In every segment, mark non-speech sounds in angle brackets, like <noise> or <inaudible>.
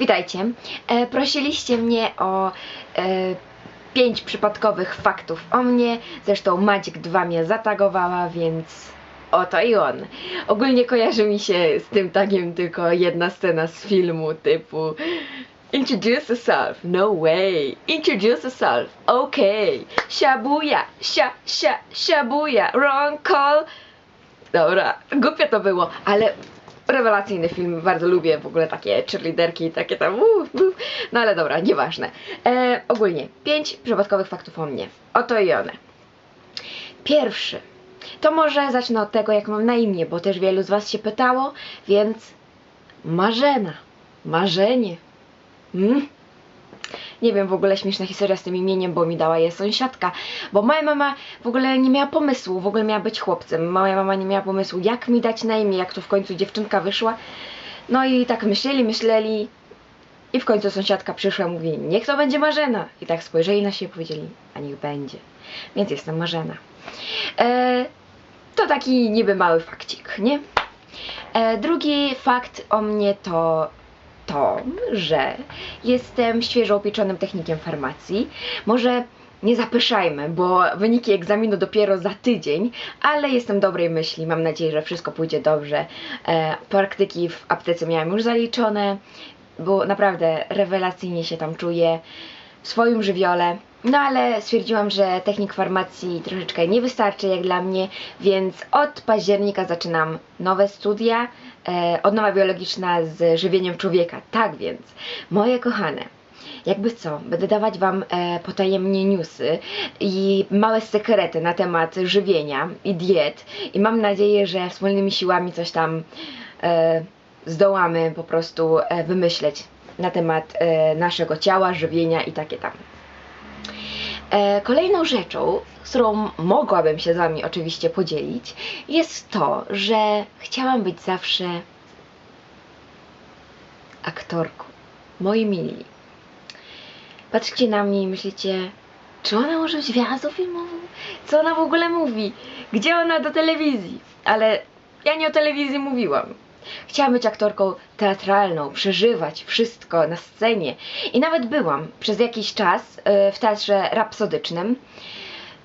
Witajcie. E, prosiliście mnie o e, pięć przypadkowych faktów o mnie. Zresztą Madzik 2 mnie zatagowała, więc oto i on. Ogólnie kojarzy mi się z tym tagiem tylko jedna scena z filmu typu Introduce yourself. No way. Introduce yourself. Okay. Shabuya. Sha, sha, shabuya. Wrong call. Dobra, głupio to było, ale rewelacyjny film, bardzo lubię w ogóle takie cheerleaderki i takie tam uu, uu. no ale dobra, nieważne. E, ogólnie, pięć przypadkowych faktów o mnie. Oto i one. Pierwszy. To może zacznę od tego, jak mam na imię, bo też wielu z was się pytało, więc Marzena. Marzenie. Mm? Nie wiem, w ogóle śmieszna historia z tym imieniem, bo mi dała je sąsiadka. Bo moja mama w ogóle nie miała pomysłu, w ogóle miała być chłopcem. Moja mama nie miała pomysłu, jak mi dać na imię, jak tu w końcu dziewczynka wyszła. No i tak myśleli, myśleli. I w końcu sąsiadka przyszła i mówi, niech to będzie Marzena. I tak spojrzeli na siebie i powiedzieli, a niech będzie. Więc jestem Marzena. E, to taki niby mały fakcik, nie? E, drugi fakt o mnie to to, że jestem świeżo upieczonym technikiem farmacji. Może nie zapyszajmy, bo wyniki egzaminu dopiero za tydzień, ale jestem dobrej myśli. Mam nadzieję, że wszystko pójdzie dobrze. E, praktyki w aptece miałam już zaliczone, bo naprawdę rewelacyjnie się tam czuję w swoim żywiole. No ale stwierdziłam, że technik farmacji troszeczkę nie wystarczy jak dla mnie, więc od października zaczynam nowe studia. E, odnowa biologiczna z żywieniem człowieka. Tak więc, moje kochane, jakby co, będę dawać Wam e, potajemnie newsy i małe sekrety na temat żywienia i diet i mam nadzieję, że wspólnymi siłami coś tam e, zdołamy po prostu e, wymyśleć na temat e, naszego ciała, żywienia i takie tam. E, kolejną rzeczą, z którą mogłabym się z Wami oczywiście podzielić, jest to, że chciałam być zawsze aktorką. Moi mili. Patrzcie na mnie i myślicie, czy ona może być gwiazdą filmową? Co ona w ogóle mówi? Gdzie ona do telewizji? Ale ja nie o telewizji mówiłam. Chciałam być aktorką teatralną, przeżywać wszystko na scenie. I nawet byłam przez jakiś czas e, w teatrze rapsodycznym.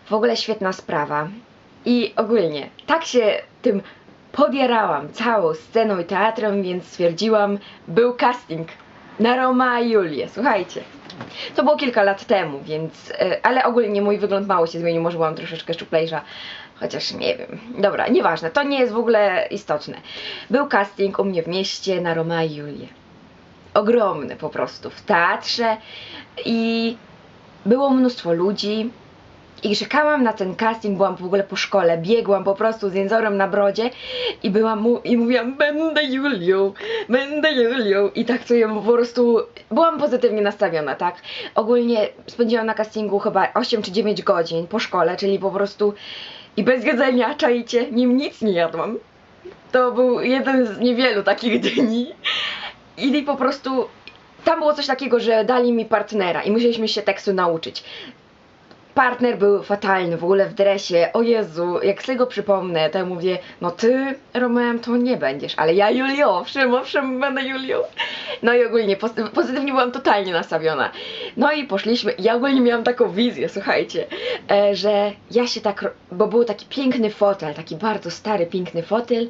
W ogóle świetna sprawa. I ogólnie, tak się tym podjarałam całą sceną i teatrem, więc stwierdziłam, był casting na Roma i Julię. Słuchajcie. To było kilka lat temu, więc. e, Ale ogólnie mój wygląd mało się zmienił, może byłam troszeczkę szczuplejsza. Chociaż nie wiem. Dobra, nieważne, to nie jest w ogóle istotne. Był casting u mnie w mieście na Roma i Julię. Ogromny po prostu w teatrze i było mnóstwo ludzi. I czekałam na ten casting, byłam w ogóle po szkole, biegłam po prostu z jęzorem na brodzie i byłam mu, i mówiłam, będę Julią, będę Julią i tak co ja po prostu, byłam pozytywnie nastawiona, tak? Ogólnie spędziłam na castingu chyba 8 czy 9 godzin po szkole, czyli po prostu i bez jedzenia, czajcie, nim nic nie jadłam. To był jeden z niewielu takich <laughs> dni i po prostu tam było coś takiego, że dali mi partnera i musieliśmy się tekstu nauczyć partner był fatalny, w ogóle w dresie, o Jezu, jak sobie go przypomnę, to ja mówię, no ty Romeem to nie będziesz, ale ja Julią, owszem, owszem, będę Julią. No i ogólnie pozy- pozytywnie byłam totalnie nastawiona. No i poszliśmy, ja ogólnie miałam taką wizję, słuchajcie, e, że ja się tak, bo był taki piękny fotel, taki bardzo stary, piękny fotel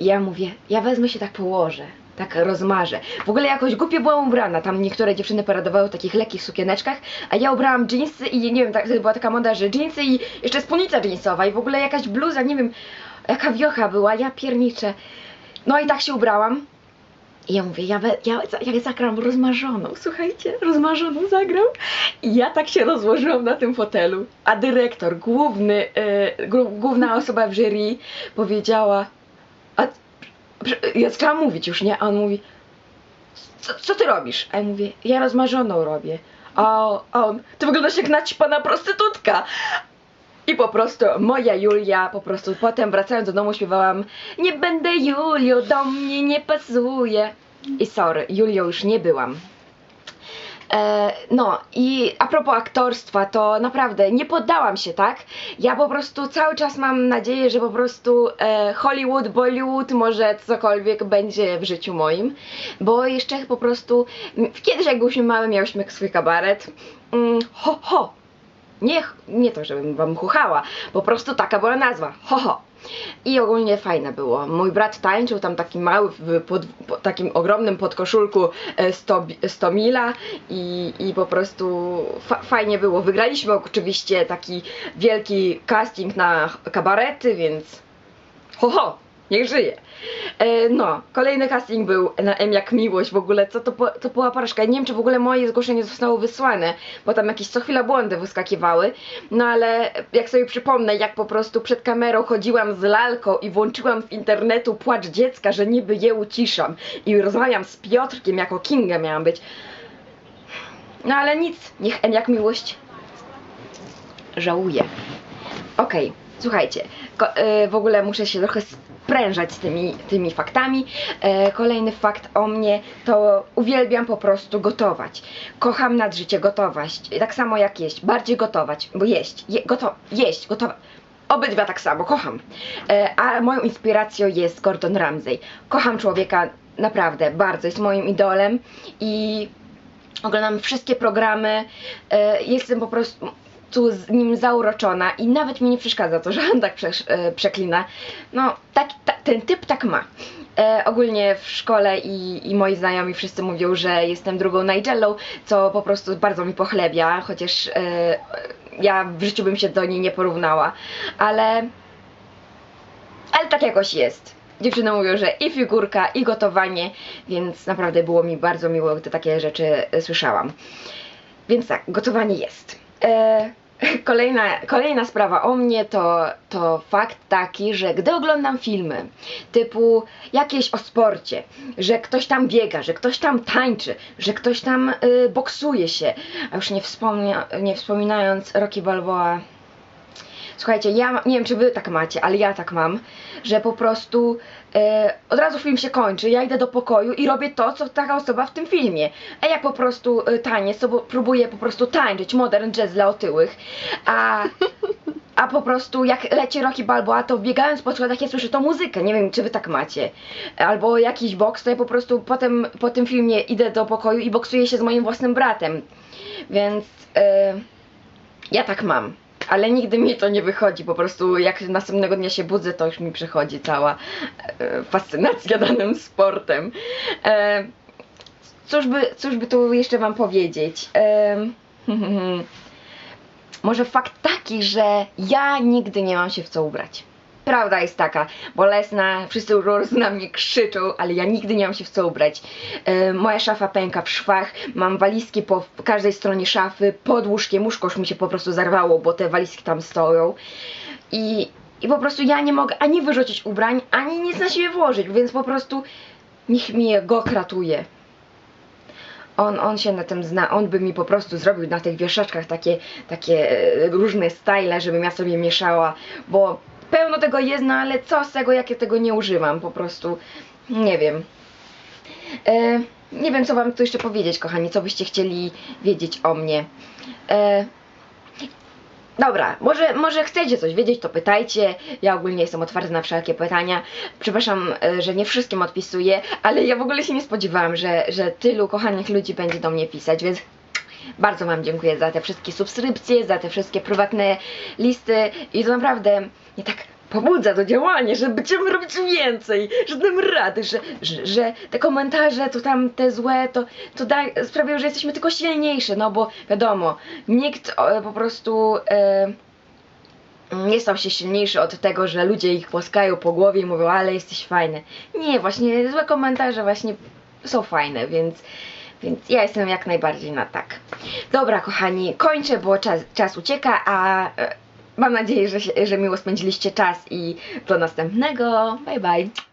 i ja mówię, ja wezmę się tak położę, tak rozmarzę. W ogóle jakoś głupio byłam ubrana. Tam niektóre dziewczyny paradowały w takich lekkich sukieneczkach, a ja ubrałam jeansy i nie wiem, tak, była taka moda, że jeansy i jeszcze spódnica jeansowa i w ogóle jakaś bluza, nie wiem, jaka wiocha była, ja pierniczę. No i tak się ubrałam. I ja mówię, ja, ja, ja zagram rozmarzoną, słuchajcie, rozmarzoną zagram. I ja tak się rozłożyłam na tym fotelu, a dyrektor, główny, gru- główna osoba w jury powiedziała, a ja zaczęłam mówić już, nie? A on mówi, co, co ty robisz? A ja mówię, ja rozmarzoną robię. A, on, ty wyglądasz jak naćpana prostytutka. I po prostu moja Julia, po prostu potem wracając do domu śpiewałam Nie będę Julią, do mnie nie pasuje. I sorry, Julią już nie byłam. E, no i a propos aktorstwa, to naprawdę nie poddałam się, tak? Ja po prostu cały czas mam nadzieję, że po prostu e, Hollywood, Bollywood, może cokolwiek będzie w życiu moim, bo jeszcze po prostu kiedyś jak byliśmy małe, miałyśmy swój kabaret. Mm, ho, ho! Nie, nie to, żebym wam chuchała, po prostu taka była nazwa. Ho, ho. I ogólnie fajne było. Mój brat tańczył tam taki mały, w pod, po, takim ogromnym podkoszulku e, 100, bi- 100 mila i, i po prostu fa, fajnie było. Wygraliśmy oczywiście taki wielki casting na kabarety, więc ho, ho, niech żyje. E, no, kolejny casting był na M jak miłość w ogóle, co to, to była porażka. Nie wiem, czy w ogóle moje zgłoszenie zostało wysłane, bo tam jakieś co chwila błędy wyskakiwały. No ale jak sobie przypomnę, jak po prostu przed kamerą chodziłam z lalką i włączyłam z internetu płacz dziecka, że niby je uciszam i rozmawiam z Piotrkiem, jako Kinga miałam być. No ale nic, niech M jak miłość żałuje. Okej, słuchajcie, ko- e, w ogóle muszę się trochę sprężać tymi, tymi faktami. E, kolejny fakt o mnie to uwielbiam po prostu gotować. Kocham nad życie gotować. Tak samo jak jeść. Bardziej gotować, bo jeść. Je, goto, jeść, gotować. Obydwa tak samo, kocham. E, a moją inspiracją jest Gordon Ramsay. Kocham człowieka naprawdę bardzo, jest moim idolem i oglądam wszystkie programy, e, jestem po prostu tu z nim zauroczona i nawet mi nie przeszkadza to, <laughs> że on tak e, przeklina. No, tak, ta, ten typ tak ma. E, ogólnie w szkole i, i moi znajomi wszyscy mówią, że jestem drugą Nigellą, co po prostu bardzo mi pochlebia, chociaż e, ja w życiu bym się do niej nie porównała, ale ale tak jakoś jest. Dziewczyny mówią, że i figurka, i gotowanie, więc naprawdę było mi bardzo miło, gdy takie rzeczy e, słyszałam. Więc tak, gotowanie jest. E, <laughs> kolejna, kolejna sprawa. O mnie to, to fakt taki, że gdy oglądam filmy typu jakieś o sporcie, że ktoś tam biega, że ktoś tam tańczy, że ktoś tam y, boksuje się, a już nie, wspomnia, nie wspominając Rocky Balboa, Słuchajcie, ja nie wiem, czy wy tak macie, ale ja tak mam, że po prostu e, od razu film się kończy, ja idę do pokoju i robię to, co taka osoba w tym filmie. A ja po prostu e, taniec, to próbuję po prostu tańczyć modern jazz dla otyłych, a, <laughs> a po prostu jak leci Rocky Balboa, to biegając po schodach ja słyszę tą muzykę, nie wiem, czy wy tak macie. Albo jakiś boks, to ja po prostu potem po tym filmie idę do pokoju i boksuję się z moim własnym bratem. Więc... E, ja tak mam, ale nigdy mi to nie wychodzi. Po prostu jak następnego dnia się budzę, to już mi przychodzi cała e, fascynacja <laughs> danym sportem. E, cóż, by, cóż by tu jeszcze wam powiedzieć? E, <laughs> może fakt taki, że ja nigdy nie mam się w co ubrać. Prawda jest taka, bolesna, wszyscy już na mnie krzyczą, ale ja nigdy nie mam się w co ubrać. E, moja szafa pęka w szwach, mam walizki po każdej stronie szafy, pod łóżkiem, łóżko już mi się po prostu zarwało, bo te walizki tam stoją. I, I po prostu ja nie mogę ani wyrzucić ubrań, ani nic na siebie włożyć, więc po prostu niech mnie go kratuje. On, on się na tym zna, on by mi po prostu zrobił na tych wieszaczkach takie, takie e, różne style, żebym ja sobie mieszała, bo pełno tego jest, no ale co z tego, jak ja tego nie używam, po prostu nie wiem. E, nie wiem, co wam tu jeszcze powiedzieć, kochani, co byście chcieli wiedzieć o mnie. E, Dobra, może, może chcecie coś wiedzieć, to pytajcie. Ja ogólnie jestem otwarta na wszelkie pytania. Przepraszam, e, że nie wszystkim odpisuję, ale ja w ogóle się nie spodziewałam, że, że tylu kochanych ludzi będzie do mnie pisać, więc bardzo Wam dziękuję za te wszystkie subskrypcje, za te wszystkie prywatne listy i to naprawdę mnie tak pobudza do działania, że będziemy robić więcej, że dam rady, że, że, że te komentarze, to tam te złe, to, to da, sprawiają, że jesteśmy tylko silniejsze, no bo wiadomo, nikt po prostu e, nie stał się silniejszy od tego, że ludzie ich płaskają po głowie i mówią, ale jesteś fajny. Nie, właśnie złe komentarze właśnie są fajne, więc, więc ja jestem jak najbardziej na tak. Dobra, kochani, kończę, bo czas, czas ucieka, a e, mam nadzieję, że, że miło spędziliście czas i do następnego. Bye bye.